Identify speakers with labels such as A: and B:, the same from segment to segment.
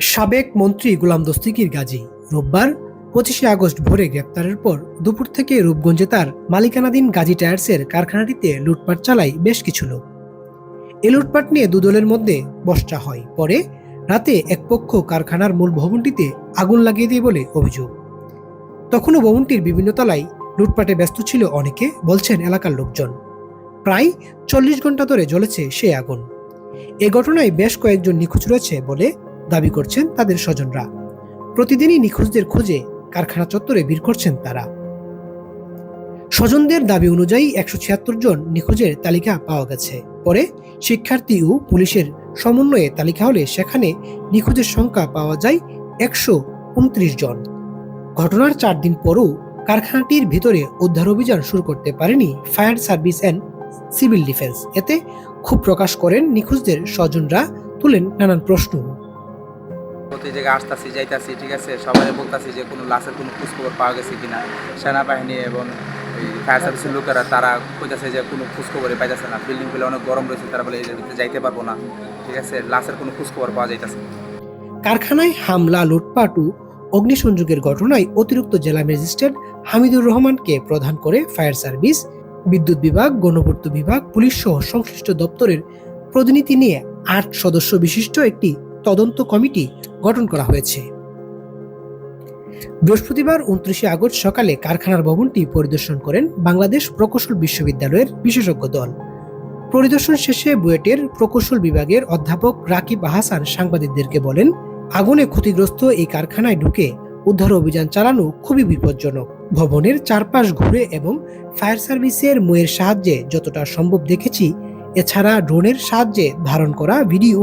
A: সাবেক মন্ত্রী গোলাম দস্তিকির গাজী। রোববার পঁচিশে আগস্ট ভোরে গ্রেপ্তারের পর দুপুর থেকে রূপগঞ্জে তার মালিকানাধীন গাজী টায়ার্সের কারখানাটিতে লুটপাট চালায় বেশ কিছু লোক। এই লুটপাট নিয়ে দুদলের মধ্যে বসটা হয়। পরে রাতে এক পক্ষ কারখানার মূল ভবনটিতে আগুন লাগিয়ে দেয় বলে অভিযোগ। তখনও ভবনটির বিভিন্ন তলায় লুটপাটে ব্যস্ত ছিল অনেকে, বলছেন এলাকার লোকজন। প্রায় চল্লিশ ঘণ্টা ধরে জ্বলেছে সে আগুন। এ ঘটনায় বেশ কয়েকজন নিখোঁজ রয়েছে বলে দাবি করছেন তাদের স্বজনরা। প্রতিদিনই নিখোঁজদের খোঁজে কারখানা চত্বরে ভিড় করছেন তারা। স্বজনদের দাবি অনুযায়ী একশো ছিয়াত্তর জন নিখোঁজের তালিকা পাওয়া গেছে। পরে শিক্ষার্থী ও পুলিশের সমন্বয়ে তালিকা হলে সেখানে নিখোঁজের সংখ্যা পাওয়া যায় একশো উনত্রিশ জন। ঘটনার চার দিন পরও কারখানাটির ভিতরে উদ্ধার অভিযান শুরু করতে পারেনি fire service and civil defence. এতে ক্ষোভ প্রকাশ করেন নিখোঁজদের স্বজনরা তুলেন নানান প্রশ্ন।
B: প্রতি জায়গায় আসতেছি যাইতাছি ঠিক আছে? সবাই বলতাছি যে কোনো লাশের কোনো খোঁজখবর পাওয়া গেছে কিনা? সেনাবাহিনী এবং ফায়ার সার্ভিসের লোকেরা তারা কইতাছে যে কোনো খোঁজখবরই পাইতেছে না। বিল্ডিংগুলো অনেক গরম রয়েছে তারা বলে ভিতরে যাইতে পারব না। ঠিক আছে? লাশের কোনো খোঁজখবর পাওয়া যাইতেছে
A: কারখানায় হামলা লুটপাট ও অগ্নিসংযোগের ঘটনায় অতিরিক্ত জেলা ম্যাজিস্ট্রেট হামিদুর রহমানকে প্রধান করে ফায়ার সার্ভিস বিদ্যুৎ বিভাগ, গণপূর্ত বিভাগ, পুলিশ সহ সংশ্লিষ্ট দপ্তরের প্রতিনিধি নিয়ে আট সদস্য বিশিষ্ট একটি তদন্ত কমিটি গঠন করা হয়েছে। বৃহস্পতিবার উনত্রিশে আগস্ট সকালে কারখানার ভবনটি পরিদর্শন করেন বাংলাদেশ প্রকৌশল বিশ্ববিদ্যালয়ের বিশেষজ্ঞ দল। পরিদর্শন শেষে বুয়েটের প্রকৌশল বিভাগের অধ্যাপক রাকিব আহাসান সাংবাদিকদেরকে বলেন, আগুনে ক্ষতিগ্রস্ত এই কারখানায় ঢুকে উদ্ধার অভিযান চালানো খুবই বিপজ্জনক। ভবনের চারপাশ ঘুরে এবং ফায়ার সার্ভিসের ময়ের সাহায্যে যতটা সম্ভব দেখেছি, এছাড়া ড্রোনের সাহায্যে ধারণ করা ভিডিও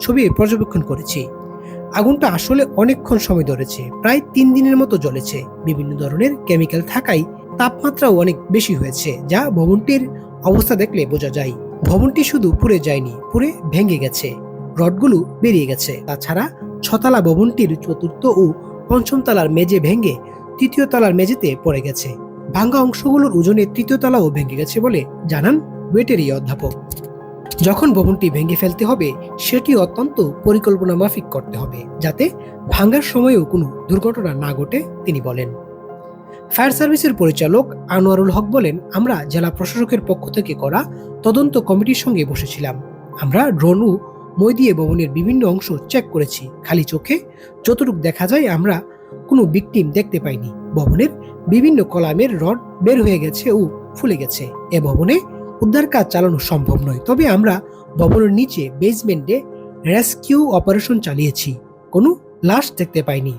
A: ছবি পর্যবেক্ষণ করেছি। আগুনটা আসলে অনেকক্ষণ সময় ধরেছে, প্রায় তিন দিনের মতো জ্বলেছে। বিভিন্ন ধরনের কেমিক্যাল থাকায় তাপমাত্রাও অনেক বেশি হয়েছে, যা ভবনটির অবস্থা দেখলে বোঝা যায়। ভবনটি শুধু পুড়ে যায়নি, পুড়ে ভেঙে গেছে, রডগুলো বেরিয়ে গেছে। তাছাড়া ছতলা ভবনটির চতুর্থ ও পঞ্চম তলার মেঝে ভেঙে তৃতীয় তলার মেঝেতে পড়ে গেছে। ভাঙ্গা অংশগুলোর ওজনে তৃতীয় তলাও ভেঙে গেছে বলে জানান বুয়েটের এই অধ্যাপক। যখন ভবনটি ভেঙে ফেলতে হবে, সেটি অত্যন্ত পরিকল্পনা মাফিক করতে হবে, যাতে ভাঙ্গার সময়েও কোনো দুর্ঘটনা না ঘটে, তিনি বলেন। ফায়ার সার্ভিসের পরিচালক আনোয়ারুল হক বলেন, আমরা জেলা প্রশাসকের পক্ষ থেকে করা তদন্ত কমিটির সঙ্গে বসেছিলাম। আমরা ড্রোন ও মই দিয়ে ভবনের বিভিন্ন অংশ চেক করেছি। খালি চোখে যতটুকু দেখা যায়, আমরা কোনো বিকটিম দেখতে পাইনি। ভবনের বিভিন্ন কলামের রড বের হয়ে গেছে ও ফুলে গেছে। এ ভবনে উদ্ধার কাজ চালানো সম্ভব নয়। তবে আমরা ভবনের নিচে বেসমেন্টে রেস্কিউ অপারেশন চালিয়েছি। কোনো লাশ দেখতে পাইনি।